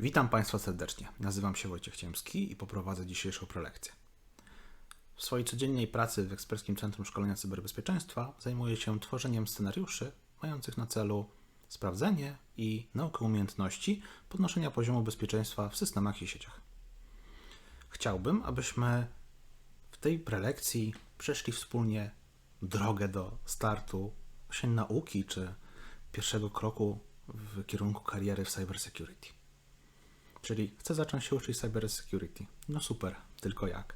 Witam Państwa serdecznie. Nazywam się Wojciech Ciemski i poprowadzę dzisiejszą prelekcję. W swojej codziennej pracy w Eksperckim Centrum Szkolenia Cyberbezpieczeństwa zajmuję się tworzeniem scenariuszy mających na celu sprawdzenie i naukę umiejętności podnoszenia poziomu bezpieczeństwa w systemach i sieciach. Chciałbym, abyśmy w tej prelekcji przeszli wspólnie drogę do startu właśnie nauki czy pierwszego kroku w kierunku kariery w cybersecurity. Czyli chcę zacząć się uczyć cybersecurity. No super, tylko jak?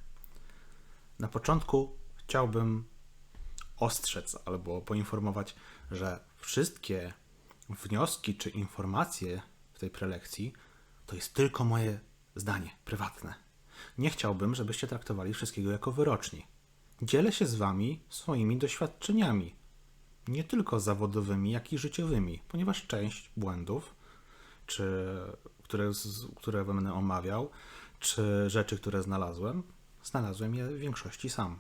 Na początku chciałbym ostrzec albo poinformować, że wszystkie wnioski czy informacje w tej prelekcji to jest tylko moje zdanie prywatne. Nie chciałbym, żebyście traktowali wszystkiego jako wyroczni. Dzielę się z wami swoimi doświadczeniami, nie tylko zawodowymi, jak i życiowymi, ponieważ część błędów, czy które, które będę omawiał, czy rzeczy, które znalazłem, znalazłem je w większości sam.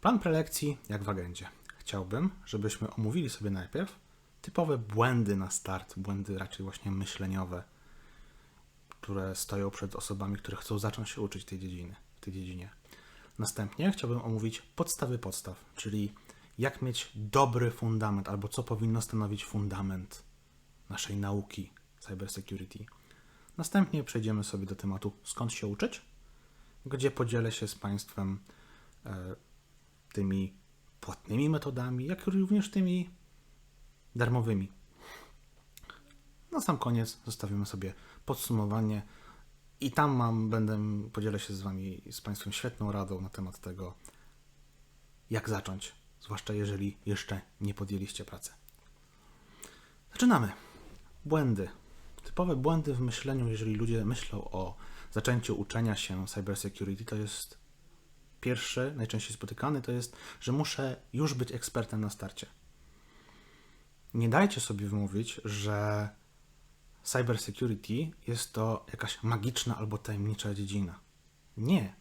Plan prelekcji jak w agendzie. Chciałbym, żebyśmy omówili sobie najpierw typowe błędy na start, błędy raczej właśnie myśleniowe, które stoją przed osobami, które chcą zacząć się uczyć tej dziedziny, tej dziedzinie. Następnie chciałbym omówić podstawy podstaw, czyli jak mieć dobry fundament, albo co powinno stanowić fundament naszej nauki cybersecurity. Następnie przejdziemy sobie do tematu skąd się uczyć, gdzie podzielę się z Państwem e, tymi płatnymi metodami, jak również tymi darmowymi. Na sam koniec zostawimy sobie podsumowanie i tam mam, będę, podzielę się z Wami, z Państwem świetną radą na temat tego, jak zacząć, zwłaszcza jeżeli jeszcze nie podjęliście pracy. Zaczynamy. Błędy. Typowe błędy w myśleniu, jeżeli ludzie myślą o zaczęciu uczenia się cybersecurity, to jest pierwszy, najczęściej spotykany, to jest, że muszę już być ekspertem na starcie. Nie dajcie sobie wmówić, że cybersecurity jest to jakaś magiczna albo tajemnicza dziedzina. Nie.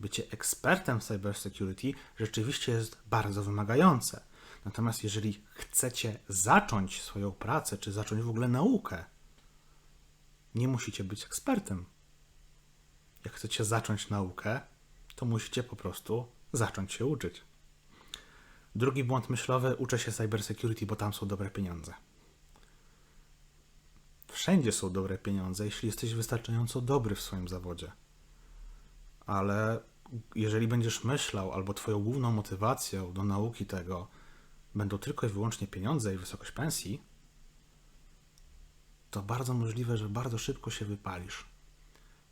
Bycie ekspertem cybersecurity rzeczywiście jest bardzo wymagające. Natomiast jeżeli chcecie zacząć swoją pracę, czy zacząć w ogóle naukę, nie musicie być ekspertem. Jak chcecie zacząć naukę, to musicie po prostu zacząć się uczyć. Drugi błąd myślowy, uczę się cybersecurity, bo tam są dobre pieniądze. Wszędzie są dobre pieniądze, jeśli jesteś wystarczająco dobry w swoim zawodzie. Ale jeżeli będziesz myślał, albo Twoją główną motywacją do nauki tego będą tylko i wyłącznie pieniądze i wysokość pensji, to bardzo możliwe, że bardzo szybko się wypalisz,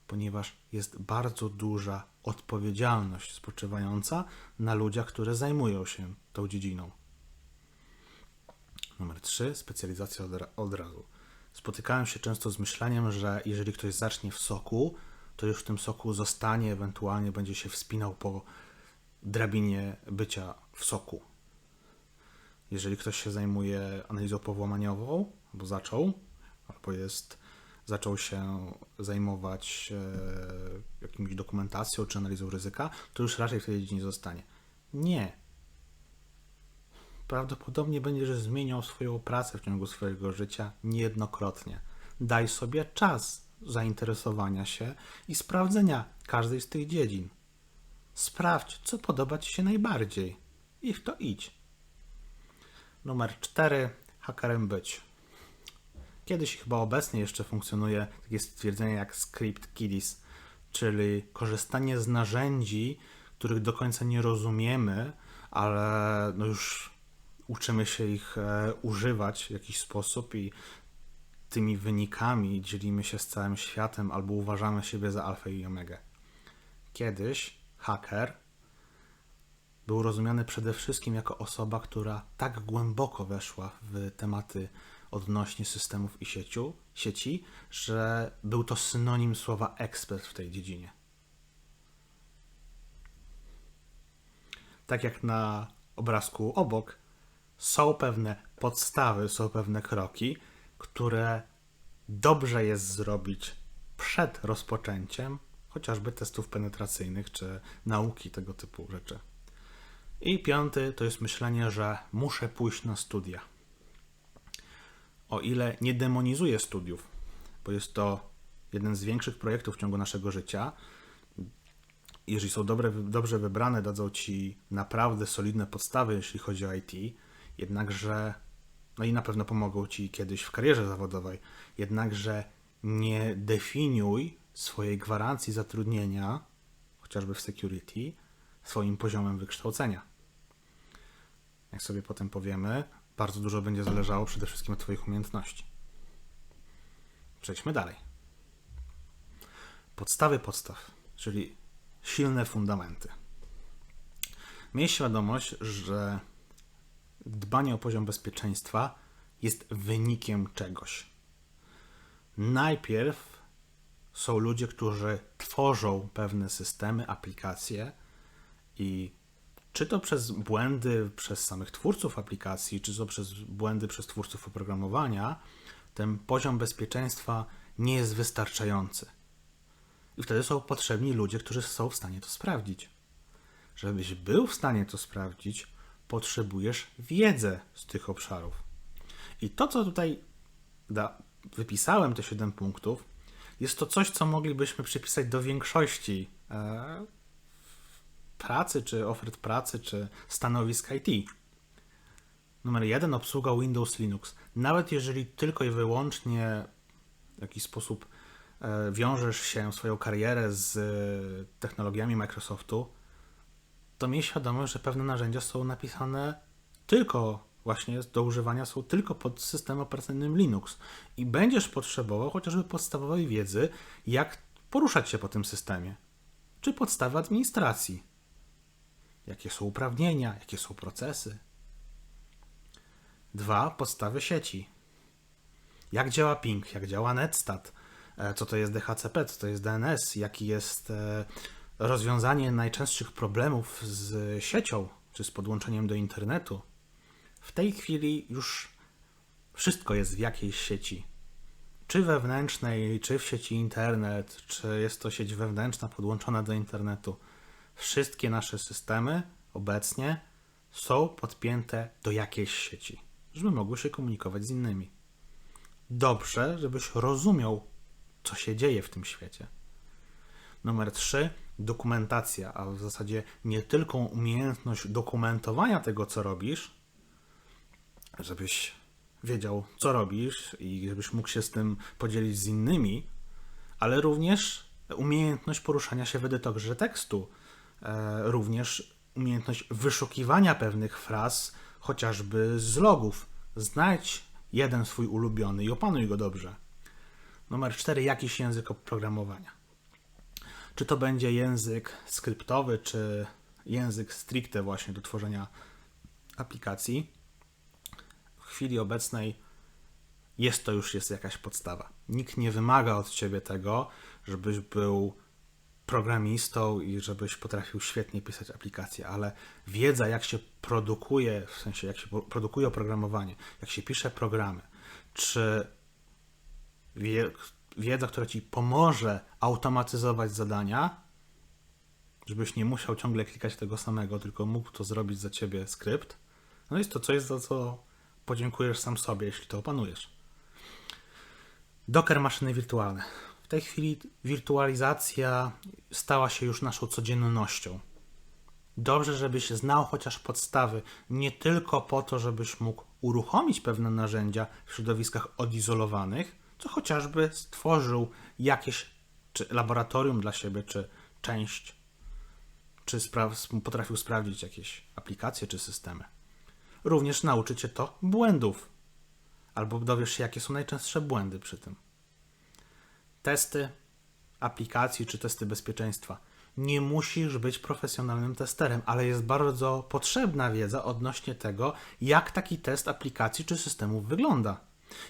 ponieważ jest bardzo duża odpowiedzialność spoczywająca na ludziach, które zajmują się tą dziedziną. Numer 3. Specjalizacja od, od razu. Spotykałem się często z myśleniem, że jeżeli ktoś zacznie w soku, to już w tym soku zostanie, ewentualnie będzie się wspinał po drabinie bycia w soku. Jeżeli ktoś się zajmuje analizą powłamaniową, bo zaczął, albo jest, zaczął się zajmować e, jakimś dokumentacją czy analizą ryzyka, to już raczej w tej dziedzinie zostanie. Nie. Prawdopodobnie będziesz zmieniał swoją pracę w ciągu swojego życia niejednokrotnie. Daj sobie czas zainteresowania się i sprawdzenia każdej z tych dziedzin. Sprawdź, co podoba Ci się najbardziej. I w to idź. Numer 4. Hakerem być. Kiedyś chyba obecnie jeszcze funkcjonuje takie stwierdzenie jak script kiddies, czyli korzystanie z narzędzi, których do końca nie rozumiemy, ale no już uczymy się ich e, używać w jakiś sposób i tymi wynikami dzielimy się z całym światem albo uważamy siebie za alfę i omegę. Kiedyś haker był rozumiany przede wszystkim jako osoba, która tak głęboko weszła w tematy odnośnie systemów i sieciu, sieci, że był to synonim słowa ekspert w tej dziedzinie. Tak jak na obrazku obok, są pewne podstawy, są pewne kroki, które dobrze jest zrobić przed rozpoczęciem chociażby testów penetracyjnych czy nauki tego typu rzeczy. I piąty to jest myślenie, że muszę pójść na studia. o ile nie demonizuję studiów, bo jest to jeden z większych projektów w ciągu naszego życia, jeżeli są dobre, dobrze wybrane, dadzą ci naprawdę solidne podstawy, jeśli chodzi o IT, jednakże, no i na pewno pomogą ci kiedyś w karierze zawodowej, jednakże nie definiuj swojej gwarancji zatrudnienia, chociażby w security, swoim poziomem wykształcenia. Jak sobie potem powiemy, bardzo dużo będzie zależało przede wszystkim od Twoich umiejętności. Przejdźmy dalej. Podstawy podstaw, czyli silne fundamenty. Miej świadomość, że dbanie o poziom bezpieczeństwa jest wynikiem czegoś. Najpierw są ludzie, którzy tworzą pewne systemy, aplikacje i czy to przez błędy przez samych twórców aplikacji, czy to przez błędy przez twórców oprogramowania, ten poziom bezpieczeństwa nie jest wystarczający. I wtedy są potrzebni ludzie, którzy są w stanie to sprawdzić. Żebyś był w stanie to sprawdzić, potrzebujesz wiedzę z tych obszarów. I to, co tutaj da, wypisałem, te 7 punktów, jest to coś, co moglibyśmy przypisać do większości e, pracy, czy ofert pracy, czy stanowisk IT. Numer jeden, obsługa Windows Linux. Nawet jeżeli tylko i wyłącznie w jakiś sposób e, wiążesz się swoją karierę z e, technologiami Microsoftu, to miej świadomość, że pewne narzędzia są napisane tylko właśnie do używania są tylko pod systemem operacyjnym Linux i będziesz potrzebował chociażby podstawowej wiedzy, jak poruszać się po tym systemie, czy podstawy administracji, jakie są uprawnienia, jakie są procesy. Dwa, podstawy sieci. Jak działa ping, jak działa netstat, e, co to jest DHCP, co to jest DNS, jaki jest e, rozwiązanie najczęstszych problemów z siecią, czy z podłączeniem do internetu. W tej chwili już wszystko jest w jakiejś sieci. Czy wewnętrznej, czy w sieci internet, czy jest to sieć wewnętrzna podłączona do internetu. Wszystkie nasze systemy obecnie są podpięte do jakiejś sieci, żeby mogły się komunikować z innymi. Dobrze, żebyś rozumiał, co się dzieje w tym świecie. Numer 3 dokumentacja, a w zasadzie nie tylko umiejętność dokumentowania tego, co robisz, żebyś wiedział, co robisz i żebyś mógł się z tym podzielić z innymi, ale również umiejętność poruszania się w edytorze tekstu, również umiejętność wyszukiwania pewnych fraz, chociażby z logów. Znajdź jeden swój ulubiony i opanuj go dobrze. Numer 4. Jakiś język oprogramowania. Czy to będzie język skryptowy, czy język stricte właśnie do tworzenia aplikacji. W chwili obecnej jest to już jest jakaś podstawa. Nikt nie wymaga od ciebie tego, żebyś był programistą i żebyś potrafił świetnie pisać aplikacje, ale wiedza, jak się produkuje, w sensie jak się produkuje oprogramowanie, jak się pisze programy, czy wie, wiedza, która ci pomoże automatyzować zadania, żebyś nie musiał ciągle klikać tego samego, tylko mógł to zrobić za ciebie skrypt. No jest to coś, za co podziękujesz sam sobie, jeśli to opanujesz. Docker maszyny wirtualne. Tej chwili wirtualizacja stała się już naszą codziennością. Dobrze, żebyś znał chociaż podstawy, nie tylko po to, żebyś mógł uruchomić pewne narzędzia w środowiskach odizolowanych, co chociażby stworzył jakieś czy laboratorium dla siebie, czy część, czy potrafił sprawdzić jakieś aplikacje czy systemy. Również nauczy cię to błędów, albo dowiesz się, jakie są najczęstsze błędy przy tym. Testy aplikacji czy testy bezpieczeństwa. Nie musisz być profesjonalnym testerem, ale jest bardzo potrzebna wiedza odnośnie tego, jak taki test aplikacji czy systemów wygląda.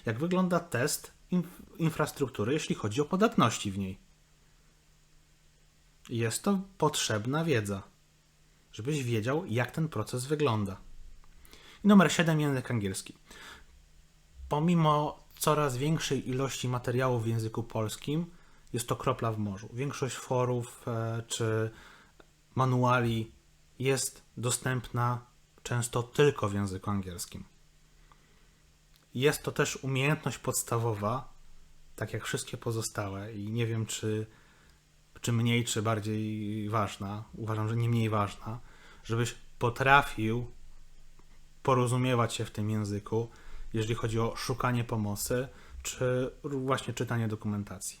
Jak wygląda test inf infrastruktury, jeśli chodzi o podatności w niej. Jest to potrzebna wiedza, żebyś wiedział, jak ten proces wygląda. Numer 7 język angielski. Pomimo coraz większej ilości materiałów w języku polskim, jest to kropla w morzu. Większość forów e, czy manuali jest dostępna często tylko w języku angielskim. jest to też umiejętność podstawowa, tak jak wszystkie pozostałe, i nie wiem, czy, czy mniej, czy bardziej ważna. Uważam, że nie mniej ważna, żebyś potrafił porozumiewać się w tym języku, jeżeli chodzi o szukanie pomocy, czy właśnie czytanie dokumentacji.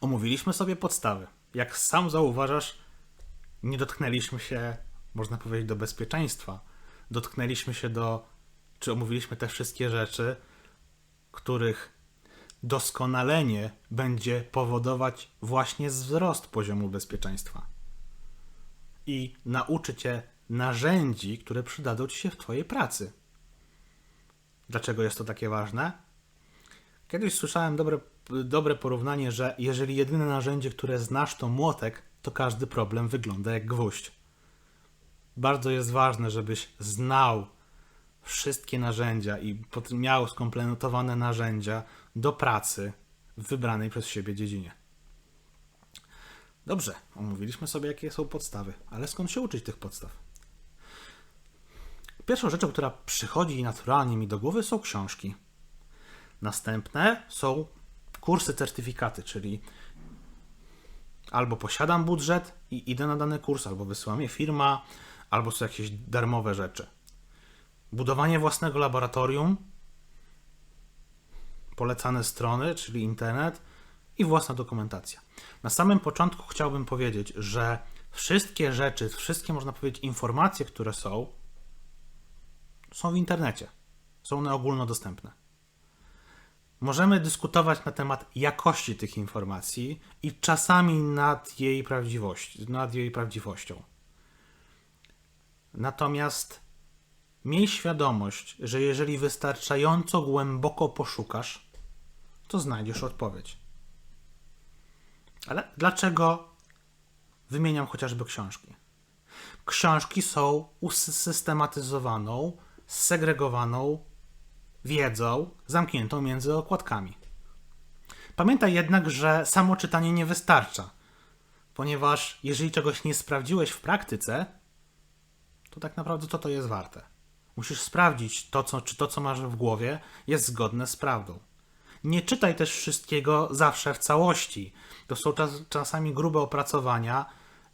Omówiliśmy sobie podstawy. Jak sam zauważasz, nie dotknęliśmy się, można powiedzieć, do bezpieczeństwa. Dotknęliśmy się do, czy omówiliśmy te wszystkie rzeczy, których doskonalenie będzie powodować właśnie wzrost poziomu bezpieczeństwa. I nauczy cię narzędzi, które przydadzą ci się w twojej pracy. Dlaczego jest to takie ważne? Kiedyś słyszałem dobre, dobre porównanie, że jeżeli jedyne narzędzie, które znasz, to młotek, to każdy problem wygląda jak gwóźdź. Bardzo jest ważne, żebyś znał wszystkie narzędzia i miał skompletowane narzędzia do pracy w wybranej przez siebie dziedzinie. Dobrze, omówiliśmy sobie, jakie są podstawy, ale skąd się uczyć tych podstaw? Pierwszą rzeczą, która przychodzi naturalnie mi do głowy, są książki. Następne są kursy, certyfikaty, czyli albo posiadam budżet i idę na dany kurs, albo wysyła mnie firma, albo są jakieś darmowe rzeczy. Budowanie własnego laboratorium, polecane strony, czyli internet i własna dokumentacja. Na samym początku chciałbym powiedzieć, że wszystkie rzeczy, wszystkie można powiedzieć informacje, które są, są w internecie. Są one ogólnodostępne. Możemy dyskutować na temat jakości tych informacji i czasami nad jej, prawdziwości, nad jej prawdziwością. Natomiast miej świadomość, że jeżeli wystarczająco głęboko poszukasz, to znajdziesz odpowiedź. Ale dlaczego wymieniam chociażby książki? Książki są usystematyzowaną, segregowaną wiedzą zamkniętą między okładkami. Pamiętaj jednak, że samo czytanie nie wystarcza, ponieważ jeżeli czegoś nie sprawdziłeś w praktyce, to tak naprawdę co to jest warte? Musisz sprawdzić, to, co, czy to, co masz w głowie, jest zgodne z prawdą. Nie czytaj też wszystkiego zawsze w całości. To są czas, czasami grube opracowania.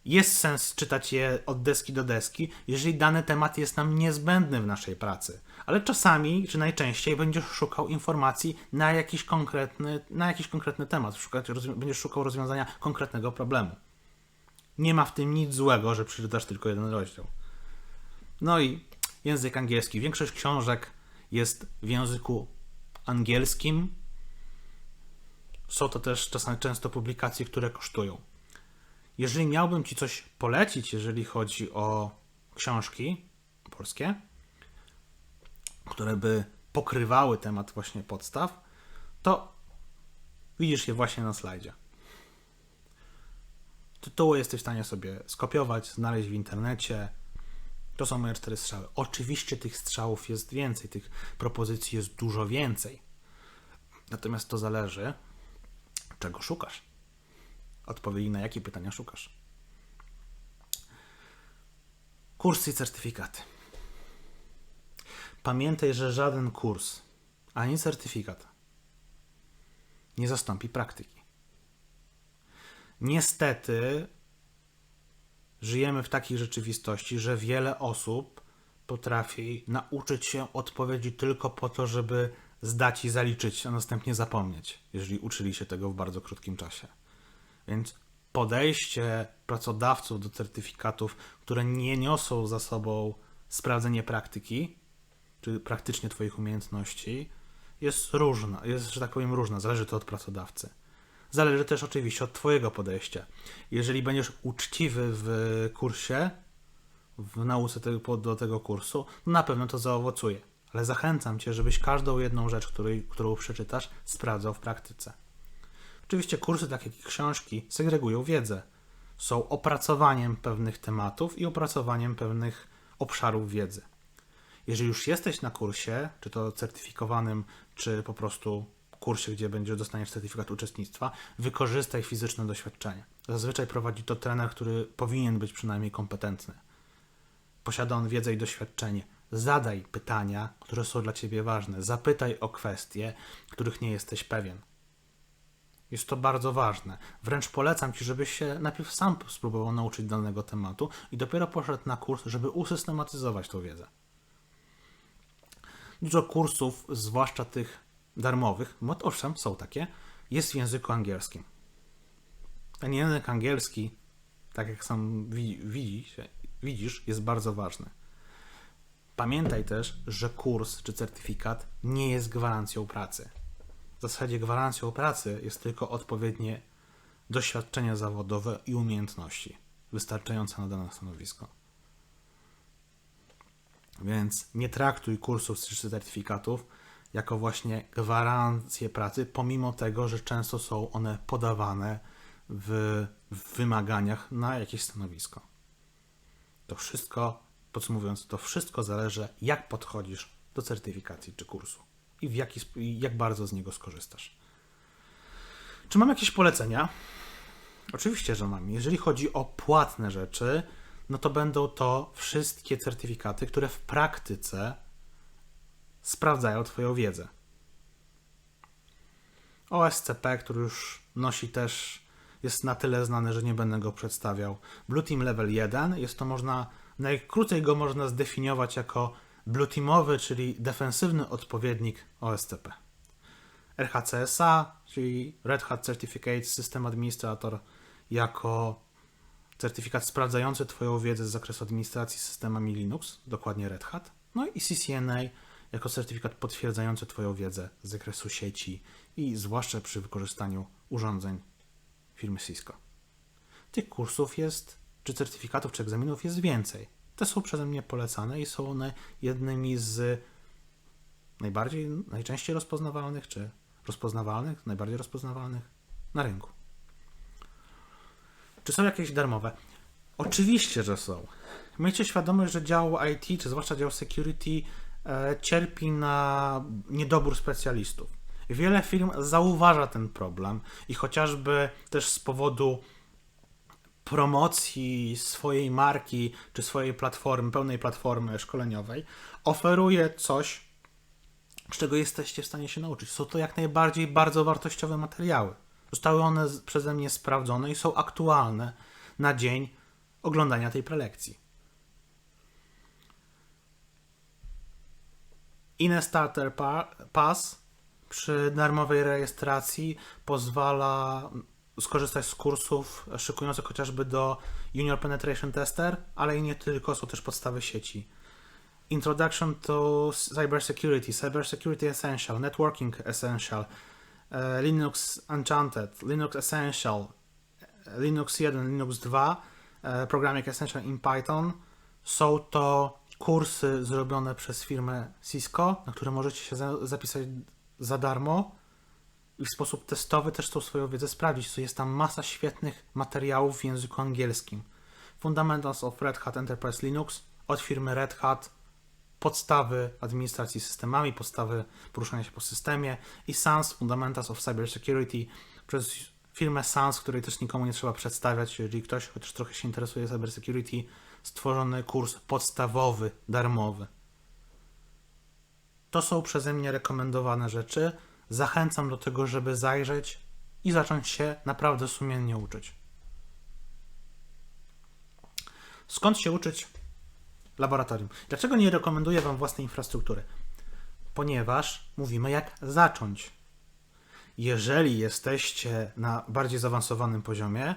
Jest sens czytać je od deski do deski, jeżeli dany temat jest nam niezbędny w naszej pracy. Ale czasami, czy najczęściej, będziesz szukał informacji na jakiś konkretny, na jakiś konkretny temat. Szukać, będziesz szukał rozwiązania konkretnego problemu. Nie ma w tym nic złego, że przeczytasz tylko jeden rozdział. No i język angielski. Większość książek jest w języku angielskim. Są to też czasami często publikacje, które kosztują. Jeżeli miałbym Ci coś polecić, jeżeli chodzi o książki polskie, które by pokrywały temat właśnie podstaw, to widzisz je właśnie na slajdzie. Tytuły jesteś w stanie sobie skopiować, znaleźć w internecie. To są moje cztery strzały. Oczywiście tych strzałów jest więcej, tych propozycji jest dużo więcej. Natomiast to zależy, czego szukasz. Odpowiedzi na jakie pytania szukasz. Kursy i certyfikaty. Pamiętaj, że żaden kurs ani certyfikat nie zastąpi praktyki. Niestety żyjemy w takiej rzeczywistości, że wiele osób potrafi nauczyć się odpowiedzi tylko po to, żeby zdać i zaliczyć, a następnie zapomnieć, jeżeli uczyli się tego w bardzo krótkim czasie. Więc podejście pracodawców do certyfikatów, które nie niosą za sobą sprawdzenie praktyki, czy praktycznie Twoich umiejętności, jest różna, jest, że tak powiem, różna. Zależy to od pracodawcy. Zależy też oczywiście od Twojego podejścia. Jeżeli będziesz uczciwy w kursie, w nauce tego, do tego kursu, no na pewno to zaowocuje. Ale zachęcam Cię, żebyś każdą jedną rzecz, której, którą przeczytasz, sprawdzał w praktyce. Oczywiście kursy, tak jak i książki, segregują wiedzę. Są opracowaniem pewnych tematów i opracowaniem pewnych obszarów wiedzy. Jeżeli już jesteś na kursie, czy to certyfikowanym, czy po prostu kursie, gdzie będziesz dostaniesz certyfikat uczestnictwa, wykorzystaj fizyczne doświadczenie. Zazwyczaj prowadzi to trener, który powinien być przynajmniej kompetentny. Posiada on wiedzę i doświadczenie. Zadaj pytania, które są dla ciebie ważne. Zapytaj o kwestie, których nie jesteś pewien. Jest to bardzo ważne. Wręcz polecam ci, żebyś się najpierw sam spróbował nauczyć danego tematu i dopiero poszedł na kurs, żeby usystematyzować tą wiedzę. Dużo kursów, zwłaszcza tych darmowych, bo owszem, są takie, jest w języku angielskim. Ten język angielski, tak jak sam widzisz, jest bardzo ważny. Pamiętaj też, że kurs czy certyfikat nie jest gwarancją pracy. W zasadzie gwarancją pracy jest tylko odpowiednie doświadczenie zawodowe i umiejętności wystarczające na dane stanowisko. Więc nie traktuj kursów czy certyfikatów jako właśnie gwarancję pracy, pomimo tego, że często są one podawane w wymaganiach na jakieś stanowisko. To wszystko, podsumowując, to wszystko zależy, jak podchodzisz do certyfikacji czy kursu i w jaki, jak bardzo z niego skorzystasz. Czy mam jakieś polecenia? Oczywiście, że mam. Jeżeli chodzi o płatne rzeczy, no to będą to wszystkie certyfikaty, które w praktyce sprawdzają Twoją wiedzę. OSCP, który już nosi też, jest na tyle znany, że nie będę go przedstawiał. Blue Team Level 1 jest to można, najkrócej go można zdefiniować jako Blue Teamowy, czyli defensywny odpowiednik OSCP. RHCSA, czyli Red Hat Certificate System Administrator, jako certyfikat sprawdzający Twoją wiedzę z zakresu administracji systemami Linux, dokładnie Red Hat. No i CCNA jako certyfikat potwierdzający Twoją wiedzę z zakresu sieci i zwłaszcza przy wykorzystaniu urządzeń firmy Cisco. Tych kursów jest, czy certyfikatów, czy egzaminów jest więcej. Te są przeze mnie polecane i są one jednymi z najbardziej, najczęściej rozpoznawalnych, czy rozpoznawalnych, najbardziej rozpoznawalnych na rynku. Czy są jakieś darmowe? Oczywiście, że są. Miejcie świadomość, że dział IT, czy zwłaszcza dział security, e, cierpi na niedobór specjalistów. Wiele firm zauważa ten problem i chociażby też z powodu promocji swojej marki czy swojej platformy, pełnej platformy szkoleniowej, oferuje coś, z czego jesteście w stanie się nauczyć. Są to jak najbardziej bardzo wartościowe materiały. Zostały one przeze mnie sprawdzone i są aktualne na dzień oglądania tej prelekcji. Ine Starter Pass przy darmowej rejestracji pozwala skorzystać z kursów szykujących chociażby do Junior Penetration Tester, ale i nie tylko, są też podstawy sieci. Introduction to Cybersecurity, Cybersecurity Essential, Networking Essential, e, Linux Enchanted, Linux Essential, Linux 1, Linux 2, e, Programming Essential in Python. Są to kursy zrobione przez firmę Cisco, na które możecie się zapisać za darmo i w sposób testowy też tą swoją wiedzę sprawdzić. Jest tam masa świetnych materiałów w języku angielskim. Fundamentals of Red Hat Enterprise Linux od firmy Red Hat, podstawy administracji systemami, podstawy poruszania się po systemie i SANS Fundamentals of Cybersecurity przez firmę SANS, której też nikomu nie trzeba przedstawiać, jeżeli ktoś chociaż trochę się interesuje cybersecurity, stworzony kurs podstawowy, darmowy. To są przeze mnie rekomendowane rzeczy. Zachęcam do tego, żeby zajrzeć i zacząć się naprawdę sumiennie uczyć. Skąd się uczyć? Laboratorium. Dlaczego nie rekomenduję Wam własnej infrastruktury? Ponieważ mówimy, jak zacząć. Jeżeli jesteście na bardziej zaawansowanym poziomie,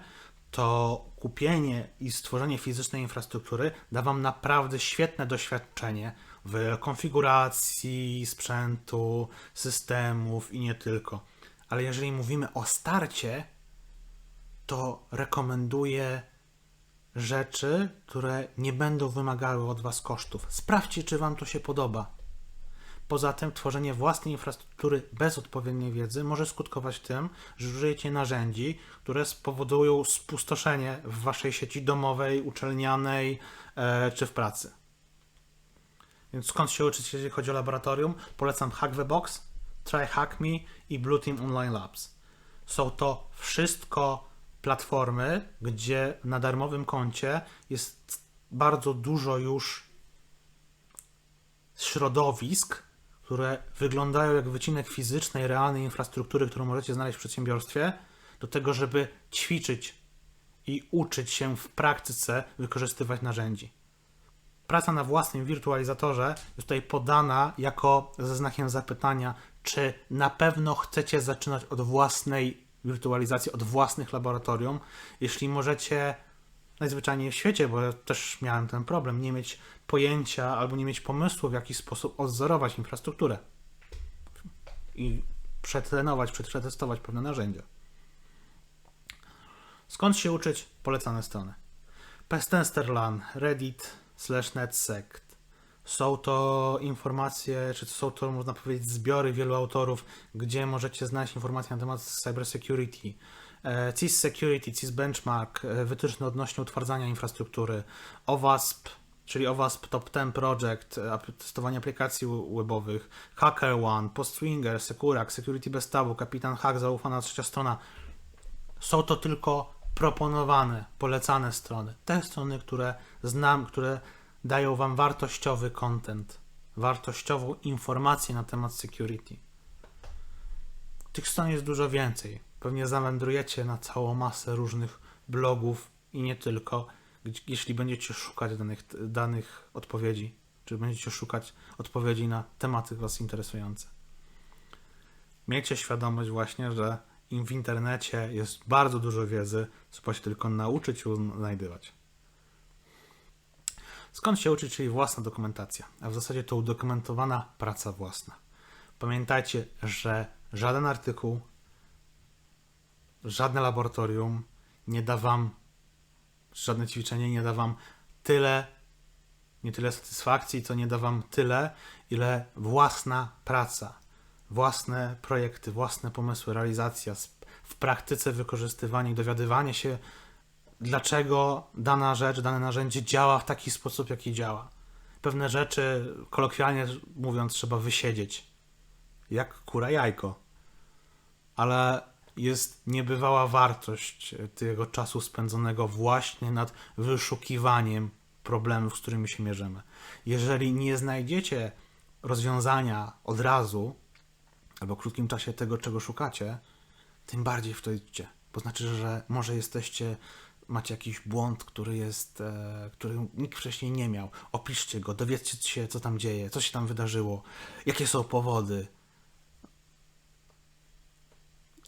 to kupienie i stworzenie fizycznej infrastruktury da Wam naprawdę świetne doświadczenie w konfiguracji sprzętu, systemów i nie tylko. Ale jeżeli mówimy o starcie, to rekomenduję rzeczy, które nie będą wymagały od Was kosztów. Sprawdźcie, czy Wam to się podoba. Poza tym tworzenie własnej infrastruktury bez odpowiedniej wiedzy może skutkować tym, że użyjecie narzędzi, które spowodują spustoszenie w Waszej sieci domowej, uczelnianej e, czy w pracy. Więc skąd się uczyć, jeżeli chodzi o laboratorium? Polecam Hack the Box, Try Hack Me i Blue Team Online Labs. Są to wszystko platformy, gdzie na darmowym koncie jest bardzo dużo już środowisk, które wyglądają jak wycinek fizycznej, realnej infrastruktury, którą możecie znaleźć w przedsiębiorstwie, do tego, żeby ćwiczyć i uczyć się w praktyce wykorzystywać narzędzi. Praca na własnym wirtualizatorze jest tutaj podana jako ze znakiem zapytania, czy na pewno chcecie zaczynać od własnej wirtualizacji, od własnych laboratorium, jeśli możecie najzwyczajniej w świecie, bo ja też miałem ten problem, nie mieć pojęcia albo nie mieć pomysłu, w jaki sposób odzorować infrastrukturę i przetrenować, przetestować pewne narzędzia. Skąd się uczyć? Polecane strony. Pestensterlan, Reddit, slash netsect. Są to informacje, czy są to, można powiedzieć, zbiory wielu autorów, gdzie możecie znaleźć informacje na temat cybersecurity. E, CIS Security, CIS Benchmark, e, wytyczne odnośnie utwardzania infrastruktury, OWASP, czyli OWASP Top 10 Project, e, testowanie aplikacji webowych, HackerOne, PostSwinger, Securak, Security Bez Tabu, Kapitan Hack, zaufana trzecia strona. Są to tylko proponowane, polecane strony. Te strony, które znam, które dają Wam wartościowy content, wartościową informację na temat security. Tych stron jest dużo więcej. Pewnie zawędrujecie na całą masę różnych blogów i nie tylko, jeśli będziecie szukać danych, danych odpowiedzi, czy będziecie szukać odpowiedzi na tematy Was interesujące. Miejcie świadomość właśnie, że im w internecie jest bardzo dużo wiedzy, trzeba się tylko nauczyć i znajdywać. Skąd się uczyć, czyli własna dokumentacja, a w zasadzie to udokumentowana praca własna. Pamiętajcie, że żaden artykuł, żadne laboratorium nie da wam, żadne ćwiczenie nie da wam tyle, nie tyle satysfakcji, co nie da wam tyle, ile własna praca, własne projekty, własne pomysły, realizacja, w praktyce wykorzystywanie dowiadywanie się, dlaczego dana rzecz, dane narzędzie działa w taki sposób, jaki działa. Pewne rzeczy, kolokwialnie mówiąc, trzeba wysiedzieć. Jak kura jajko. Ale jest niebywała wartość tego czasu spędzonego właśnie nad wyszukiwaniem problemów, z którymi się mierzymy. Jeżeli nie znajdziecie rozwiązania od razu, albo w krótkim czasie tego, czego szukacie, tym bardziej w to idźcie. Bo znaczy, że może jesteście, macie jakiś błąd, który jest, e, który nikt wcześniej nie miał. Opiszcie go, dowiedzcie się, co tam dzieje, co się tam wydarzyło, jakie są powody.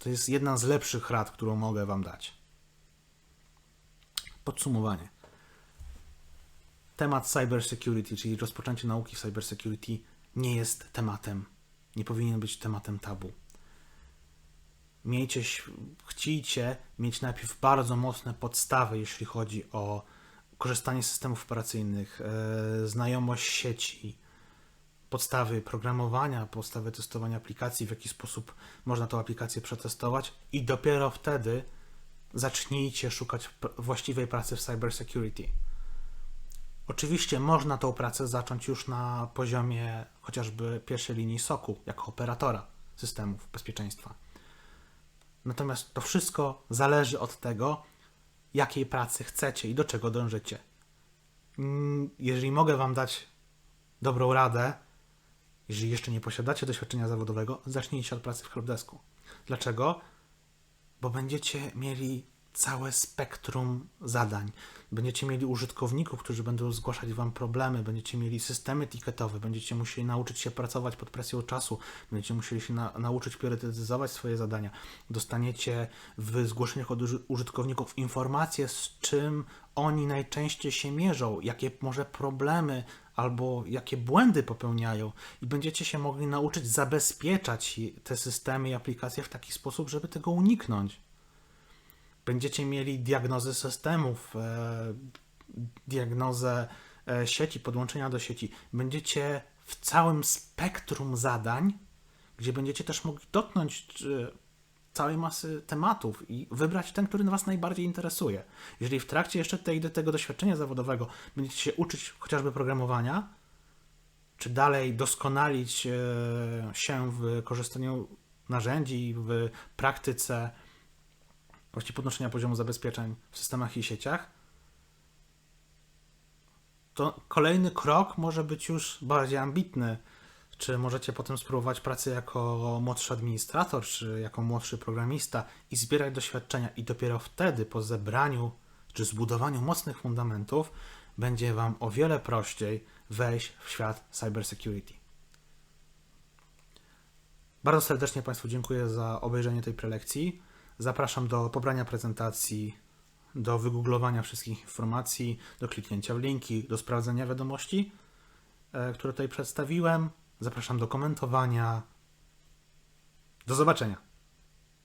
To jest jedna z lepszych rad, którą mogę Wam dać. Podsumowanie. Temat cybersecurity, czyli rozpoczęcie nauki w cybersecurity, nie jest tematem, nie powinien być tematem tabu miejcie, chcicie mieć najpierw bardzo mocne podstawy, jeśli chodzi o korzystanie z systemów operacyjnych, e, znajomość sieci, podstawy programowania, podstawy testowania aplikacji, w jaki sposób można tą aplikację przetestować i dopiero wtedy zacznijcie szukać właściwej pracy w cybersecurity. Oczywiście można tą pracę zacząć już na poziomie chociażby pierwszej linii SOC-u, jako operatora systemów bezpieczeństwa. Natomiast to wszystko zależy od tego, jakiej pracy chcecie i do czego dążycie. Jeżeli mogę Wam dać dobrą radę, jeżeli jeszcze nie posiadacie doświadczenia zawodowego, zacznijcie od pracy w helpdesku. Dlaczego? Bo będziecie mieli całe spektrum zadań. Będziecie mieli użytkowników, którzy będą zgłaszać Wam problemy, będziecie mieli systemy ticketowe, będziecie musieli nauczyć się pracować pod presją czasu, będziecie musieli się na, nauczyć priorytetyzować swoje zadania. Dostaniecie w zgłoszeniach od uży- użytkowników informacje, z czym oni najczęściej się mierzą, jakie może problemy albo jakie błędy popełniają i będziecie się mogli nauczyć zabezpieczać te systemy i aplikacje w taki sposób, żeby tego uniknąć będziecie mieli diagnozy systemów, e, diagnozę e, sieci, podłączenia do sieci. Będziecie w całym spektrum zadań, gdzie będziecie też mogli dotknąć e, całej masy tematów i wybrać ten, który Was najbardziej interesuje. Jeżeli w trakcie jeszcze tej, tego doświadczenia zawodowego będziecie się uczyć chociażby programowania, czy dalej doskonalić e, się w korzystaniu narzędzi, w praktyce, właściwie podnoszenia poziomu zabezpieczeń w systemach i sieciach, to kolejny krok może być już bardziej ambitny. Czy możecie potem spróbować pracy jako młodszy administrator, czy jako młodszy programista i zbierać doświadczenia, i dopiero wtedy, po zebraniu czy zbudowaniu mocnych fundamentów, będzie Wam o wiele prościej wejść w świat cybersecurity. Bardzo serdecznie Państwu dziękuję za obejrzenie tej prelekcji. Zapraszam do pobrania prezentacji, do wygooglowania wszystkich informacji, do kliknięcia w linki, do sprawdzenia wiadomości, e, które tutaj przedstawiłem. Zapraszam do komentowania. Do zobaczenia.